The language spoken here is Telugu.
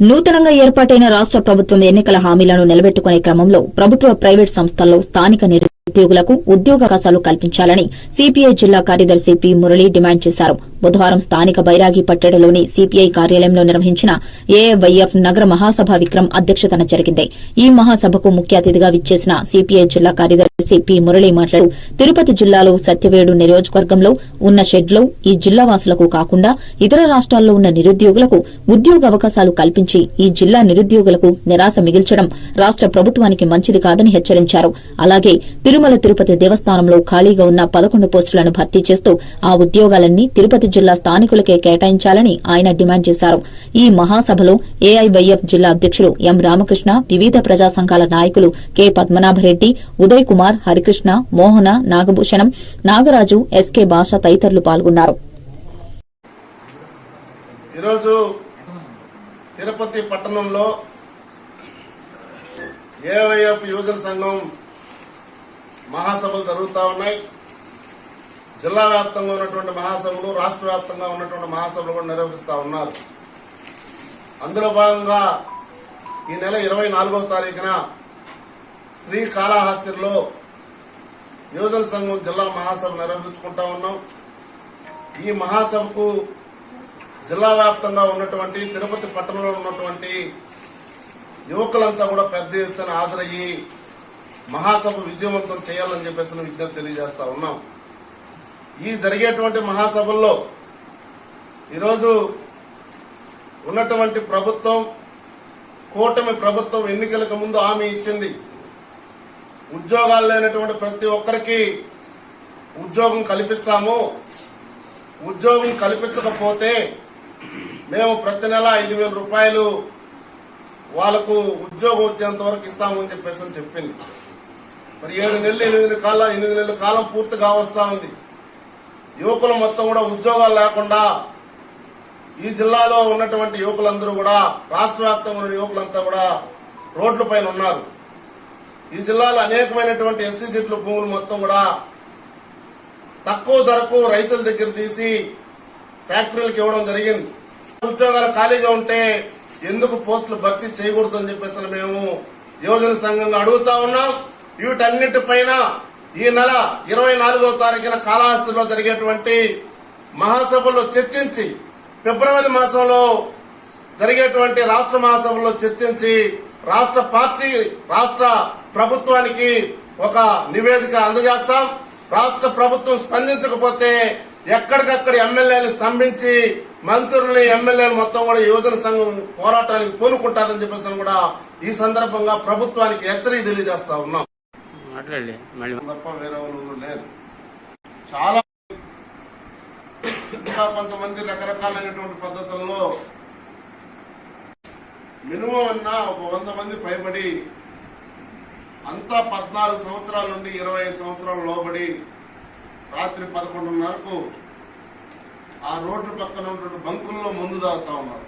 నూతనంగా ఏర్పాటైన రాష్ట ప్రభుత్వం ఎన్నికల హామీలను నిలబెట్టుకునే క్రమంలో ప్రభుత్వ ప్రైవేట్ సంస్థల్లో స్థానిక ఉద్యోగులకు ఉద్యోగావకాశాలు కల్పించాలని సిపిఐ జిల్లా కార్యదర్శి పి మురళి డిమాండ్ చేశారు. బుధవారం స్థానిక బైరాగి పట్టెడలోని సిపిఐ కార్యాలయంలో నిర్వహించిన ఏఐవైఎఫ్ నగర మహాసభ విక్రమ్ అధ్యక్షతన జరిగింది. ఈ మహాసభకు ముఖ్య అతిథిగా విచ్చేసిన సిపిఐ జిల్లా కార్యదర్శి పి మురళి మాట్లాడుతూ తిరుపతి జిల్లాలో సత్యవేడు నియోజకవర్గంలో ఉన్న షెడ్లో ఈ జిల్లా వాసులకు కాకుండా ఇతర రాష్ట్రాల్లో ఉన్న నిరుద్యోగులకు ఉద్యోగ అవకాశాలు కల్పించి ఈ జిల్లా నిరుద్యోగులకు నిరాశ మిగిల్చడం రాష్ట ప్రభుత్వానికి మంచిది కాదని హెచ్చరించారు. అలాగే తిరుమల తిరుపతి దేవస్థానంలో ఖాళీగా ఉన్న పదకొండు పోస్టులను భర్తీ చేస్తూ ఆ ఉద్యోగాలన్నీ తిరుపతి జిల్లా స్థానికులకే కేటాయించాలని ఆయన డిమాండ్ చేశారు. ఈ మహాసభలో ఏఐవైఎఫ్ జిల్లా అధ్యక్షులు ఎం రామకృష్ణ వివిధ ప్రజా సంఘాల నాయకులు కె పద్మనాభరెడ్డి ఉదయ్ కుమార్ హరికృష్ణ మోహన నాగభూషణం నాగరాజు ఎస్కే భాష తదితరులు పాల్గొన్నారు. ఈరోజు తిరుపతి పట్టణంలో యువజన సంఘం మహాసభలు జరుగుతూ ఉన్నాయి. జిల్లా వ్యాప్తంగా ఉన్నటువంటి మహాసభలు రాష్ట్ర వ్యాప్తంగా ఉన్నటువంటి మహాసభలు కూడా నిర్వహిస్తూ ఉన్నారు. అందులో భాగంగా ఈ నెల ఇరవై నాలుగవ తారీఖున శ్రీకాళహస్తిలో యువజన సంఘం జిల్లా మహాసభ నిర్వహించుకుంటా ఉన్నాం. ఈ మహాసభకు జిల్లా వ్యాప్తంగా ఉన్నటువంటి తిరుపతి పట్టణంలో ఉన్నటువంటి యువకులంతా కూడా పెద్ద ఎత్తున హాజరయ్యి మహాసభ విజయవంతం చేయాలని చెప్పేసి విజ్ఞప్తి తెలియజేస్తా ఉన్నాం. ఈ జరిగేటువంటి మహాసభల్లో ఈరోజు ఉన్నటువంటి ప్రభుత్వం కూటమి ప్రభుత్వం ఎన్నికలకు ముందు హామీ ఇచ్చింది. ఉద్యోగాలు లేనటువంటి ప్రతి ఒక్కరికి ఉద్యోగం కల్పిస్తాము. ఉద్యోగం కల్పించకపోతే మేము ప్రతి నెల ఐదు వేల రూపాయలు వాళ్ళకు ఉద్యోగం వచ్చేంత వరకు ఇస్తామని చెప్పేసి అని చెప్పింది. మరి ఏడు నెలలు ఎనిమిది కాలం ఎనిమిది నెలల కాలం పూర్తిగా వస్తూ ఉంది. యువకులు మొత్తం కూడా ఉద్యోగాలు లేకుండా ఈ జిల్లాలో ఉన్నటువంటి యువకులందరూ కూడా రాష్ట్ర వ్యాప్తంగా ఉన్న యువకులంతా కూడా రోడ్ల పైన ఉన్నారు. ఈ జిల్లాలో అనేకమైనటువంటి ఎస్సీ జిడ్ల భూములు మొత్తం కూడా తక్కువ ధరకు రైతుల దగ్గర తీసి ఫ్యాక్టరీలకు ఇవ్వడం జరిగింది. ఉద్యోగాలు ఖాళీగా ఉంటే ఎందుకు పోస్టులు భర్తీ చేయకూడదు అని చెప్పేసి మేము యువజన సంఘంగా అడుగుతా ఉన్నాం. వీటన్నిటిపైన ఈ నెల ఇరవై నాలుగో తారీఖున కాళహస్తిలో జరిగేటువంటి మహాసభలో చర్చించి ఫిబ్రవరి మాసంలో జరిగేటువంటి రాష్ట్ర మహాసభలో చర్చించి రాష్ట్ర పార్టీ రాష్ట్ర ప్రభుత్వానికి ఒక నివేదిక అందజేస్తాం. రాష్ట్ర ప్రభుత్వం స్పందించకపోతే ఎక్కడికక్కడ ఎమ్మెల్యేలు స్తంభించి మంత్రుల్ని ఎమ్మెల్యేలు మొత్తం కూడా యువజన సంఘం పోరాటానికి పూనుకుంటారని చెప్పేసి కూడా ఈ సందర్భంగా ప్రభుత్వానికి హెచ్చరిక తెలియజేస్తా ఉన్నాం. మాట్లాడలే మళ్ళీ తప్ప వేరే ఊరు లేదు చాలా ఇంకా కొంతమంది రకరకాలైనటువంటి పద్ధతుల్లో మినిమం అన్నా ఒక వంద మంది పైబడి అంతా పద్నాలుగు సంవత్సరాల నుండి ఇరవై ఐదు సంవత్సరాలు లోబడి రాత్రి పదకొండున్నరకు ఆ రోడ్డు పక్కన ఉన్నటువంటి బంకుల్లో ముందు దాగుతా ఉన్నారు.